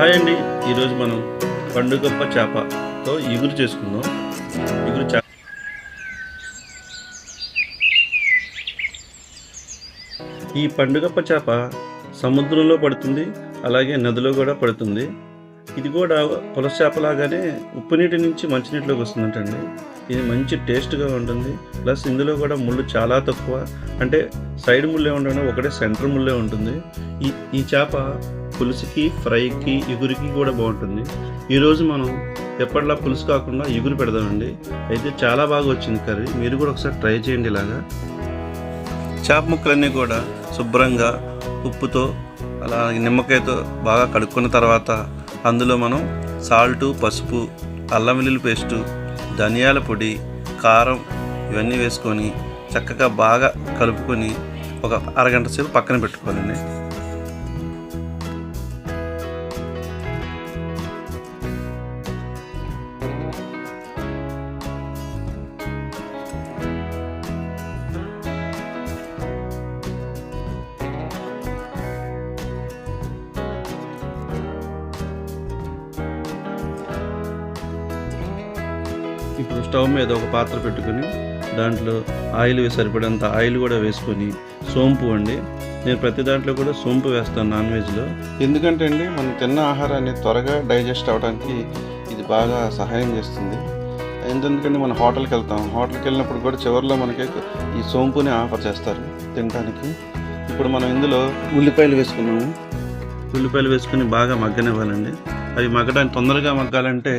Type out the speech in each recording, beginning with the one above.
Hi అండి. ఈరోజు మనం పండుగప్ప చేపతో ఇగురు చేసుకుందాం. ఇగురు చేప ఈ పండుగప్ప చేప సముద్రంలో పడుతుంది అలాగే నదిలో కూడా పడుతుంది. ఇది కూడా పులస చేపలాగానే ఉప్పు నీటి నుంచి మంచినీటిలోకి వస్తుందంటండి. ఇది మంచి టేస్ట్గా ఉంటుంది. ప్లస్ ఇందులో కూడా ముళ్ళు చాలా తక్కువ. అంటే సైడ్ ముళ్ళే ఉండడం ఒకటే సెంటర్ ముళ్ళే ఉంటుంది. ఈ ఈ చేప పులుసుకి ఫ్రైకి ఇగురికి కూడా బాగుంటుంది. ఈరోజు మనం ఎప్పటిలా పులుసు కాకుండా ఇగురు పెడదామండి. అయితే చాలా బాగా వచ్చింది కర్రీ. మీరు కూడా ఒకసారి ట్రై చేయండి ఇలాగా. చేప ముక్కలన్నీ కూడా శుభ్రంగా ఉప్పుతో అలా నిమ్మకాయతో బాగా కడుక్కున్న తర్వాత అందులో మనం సాల్టు పసుపు అల్లం వెల్లుల్లి పేస్టు ధనియాల పొడి కారం ఇవన్నీ వేసుకొని చక్కగా బాగా కలుపుకొని ఒక అరగంట సేపు పక్కన పెట్టుకోవాలండి. ఇప్పుడు స్టవ్ మీద ఒక పాత్ర పెట్టుకొని దాంట్లో ఆయిల్ సరిపడంత ఆయిల్ కూడా వేసుకొని సోంపు అండి నేను ప్రతి దాంట్లో కూడా సోంపు వేస్తాను నాన్ వెజ్లో. ఎందుకంటే అండి మనం తిన్న ఆహారాన్ని త్వరగా డైజెస్ట్ అవ్వడానికి ఇది బాగా సహాయం చేస్తుంది. ఎందుకంటే మనం హోటల్కి వెళ్తాం. హోటల్కి వెళ్ళినప్పుడు కూడా చివరిలో మనకి ఈ సోంపుని ఆఫర్ చేస్తారు తినడానికి. ఇప్పుడు మనం ఇందులో ఉల్లిపాయలు వేసుకున్నాము. ఉల్లిపాయలు వేసుకుని బాగా మగ్గనివ్వాలండి. అవి మగ్గడానికి తొందరగా మగ్గాలంటే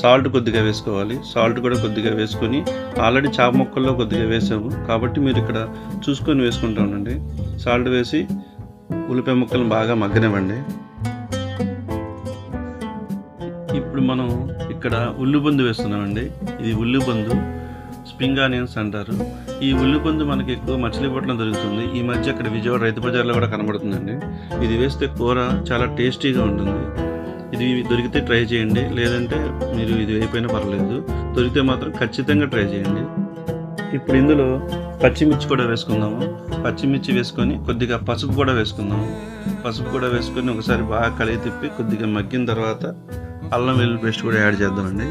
సాల్ట్ కొద్దిగా వేసుకోవాలి. సాల్ట్ కూడా కొద్దిగా వేసుకొని ఆల్రెడీ చాప ముక్కల్లో కొద్దిగా వేసాము. కాబట్టి మీరు ఇక్కడ చూసుకొని వేసుకుంటా ఉండండి. సాల్ట్ వేసి ఉల్లిపాయ ముక్కలను బాగా మగ్గనివ్వండి. ఇప్పుడు మనం ఇక్కడ ఉల్లిపందు వేస్తున్నామండి. ఇది ఉల్లిపందు స్ప్రింగ్ ఆనియన్స్ అంటారు. ఈ ఉల్లిపందు మనకి ఎక్కువ మచిలీపట్నం దొరుకుతుంది ఈ మధ్య అక్కడ విజయవాడ రైతు బజార్లో కూడా కనబడుతుందండి. ఇది వేస్తే కూర చాలా టేస్టీగా ఉంటుంది. ఇది దొరికితే ట్రై చేయండి. లేదంటే మీరు ఇది అయిపోయినా పర్లేదు. దొరికితే మాత్రం ఖచ్చితంగా ట్రై చేయండి. ఇప్పుడు ఇందులో పచ్చిమిర్చి కూడా వేసుకుందాము. పచ్చిమిర్చి వేసుకొని కొద్దిగా పసుపు కూడా వేసుకుందాము. పసుపు కూడా వేసుకొని ఒకసారి బాగా కలిగి తిప్పి కొద్దిగా మగ్గిన తర్వాత అల్లం వెల్లుల్లి పేస్ట్ కూడా యాడ్ చేద్దామండి.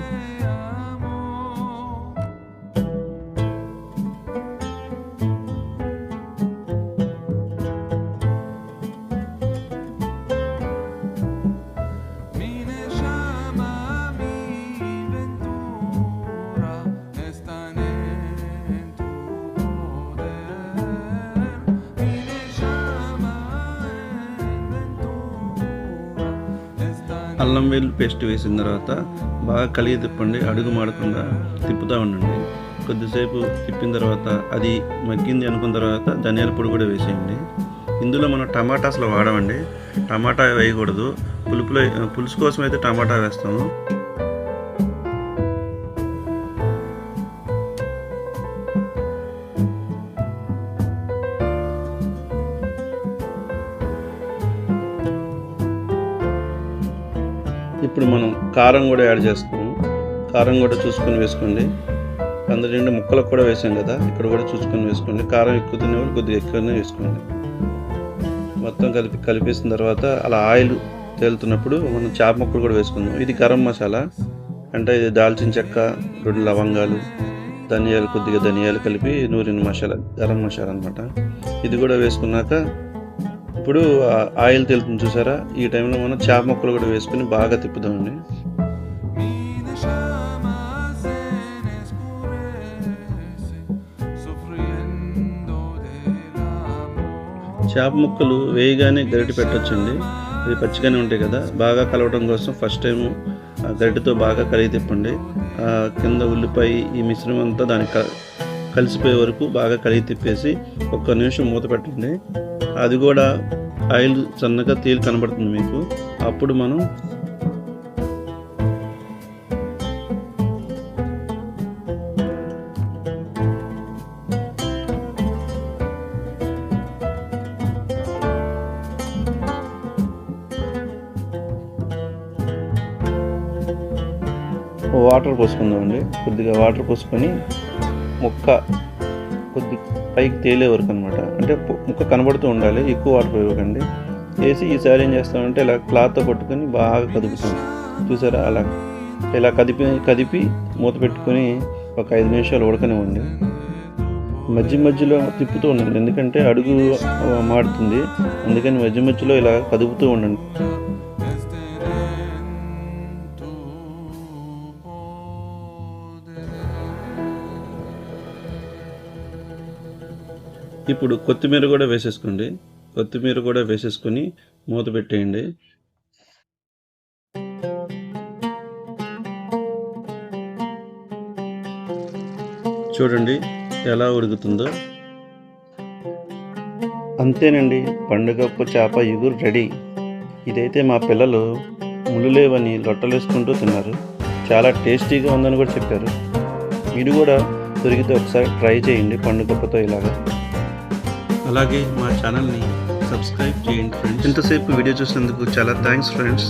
అల్లం వెల్లుల్లి పేస్ట్ వేసిన తర్వాత బాగా కలిగి తిప్పండి అడుగు మాడకుండా తిప్పుతూ ఉండండి. కొద్దిసేపు తిప్పిన తర్వాత అది మగ్గింది అనుకున్న తర్వాత ధనియాల పొడి కూడా వేసేయండి. ఇందులో మనం టమాటా అసలు వాడమండి. టమాటా వేయకూడదు. పులుపులో పులుసు కోసం అయితే టమాటా వేస్తాము. ఇప్పుడు మనం కారం కూడా యాడ్ చేస్తాము కారం కూడా చూసుకొని వేసుకోండి. అందులో రెండు ముక్కలకు కూడా వేసాం కదా ఇక్కడ కూడా చూసుకొని వేసుకోండి. కారం ఎక్కువ తినేవాళ్ళు కొద్దిగా ఎక్కువనే వేసుకోండి. మొత్తం కలిపి కలిపేసిన తర్వాత అలా ఆయిల్ తేలుతున్నప్పుడు మనం చేప ముక్కలు కూడా వేసుకుందాం. ఇది గరం మసాలా. అంటే ఇది దాల్చిన చెక్క రెండు లవంగాలు ధనియాలు కొద్దిగా ధనియాలు కలిపి నూరిన మసాలా గరం మసాలా అనమాట ఇది కూడా వేసుకున్నాక ఇప్పుడు ఆయిల్ తెలుతుంది చూసారా? ఈ టైంలో మనం చేప ముక్కలు కూడా వేసుకుని బాగా తిప్పుదామండి. చేప ముక్కలు వేయగానే గరిటె పెట్టొచ్చండి. ఇది పచ్చిగానే ఉంటాయి కదా. బాగా కలవడం కోసం ఫస్ట్ టైం ఆ గరిటెతో బాగా కలిగి తిప్పండి. కింద ఉల్లిపాయ ఈ మిశ్రమం అంతా దానికి క- కలిసిపోయే వరకు బాగా కలిగి తిప్పేసి ఒక్క నిమిషం మూత పెట్టండి. అది కూడా ఆయిల్ సన్నగా తేలి కనబడుతుంది మీకు. అప్పుడు మనం వాటర్ పోసుకుందామండి. కొద్దిగా వాటర్ పోసుకొని ముక్క కొద్ది పైకి తేలే వరకు అనమాట అంటే ముక్క కనబడుతూ ఉండాలి ఎక్కువ వాటర్ ఇవ్వకండి. వేసి ఈసారి ఏం చేస్తామంటే ఇలా క్లాత్తో పట్టుకొని బాగా కదుపుతాం. చూసారా? అలా. ఇలా కదిపి కదిపి మూత పెట్టుకొని ఒక ఐదు నిమిషాలు ఉడకనివ్వండి. మధ్య మధ్యలో తిప్పుతూ ఉండండి. ఎందుకంటే అడుగు మాడుతుంది. అందుకని మధ్య మధ్యలో ఇలా కదుపుతూ ఉండండి. ఇప్పుడు కొత్తిమీర కూడా వేసేసుకోండి. కొత్తిమీర కూడా వేసేసుకొని మూత పెట్టేయండి. చూడండి ఎలా ఉడుకుతుందో. అంతేనండి పండుగప్పు చేప ఇగురు రెడీ. ఇదైతే మా పిల్లలు ముళ్ళులేవని లొట్టలేసుకుంటూ తిన్నారు. చాలా టేస్టీగా ఉందని కూడా చెప్పారు. మీరు కూడా దొరికితే ఒకసారి ట్రై చేయండి పండుగప్పతో ఇలాగా. అలాగే మా ఛానల్ని సబ్స్క్రైబ్ చేయండి ఫ్రెండ్స్. ఇంతసేపు వీడియో చూసినందుకు చాలా థ్యాంక్స్ ఫ్రెండ్స్.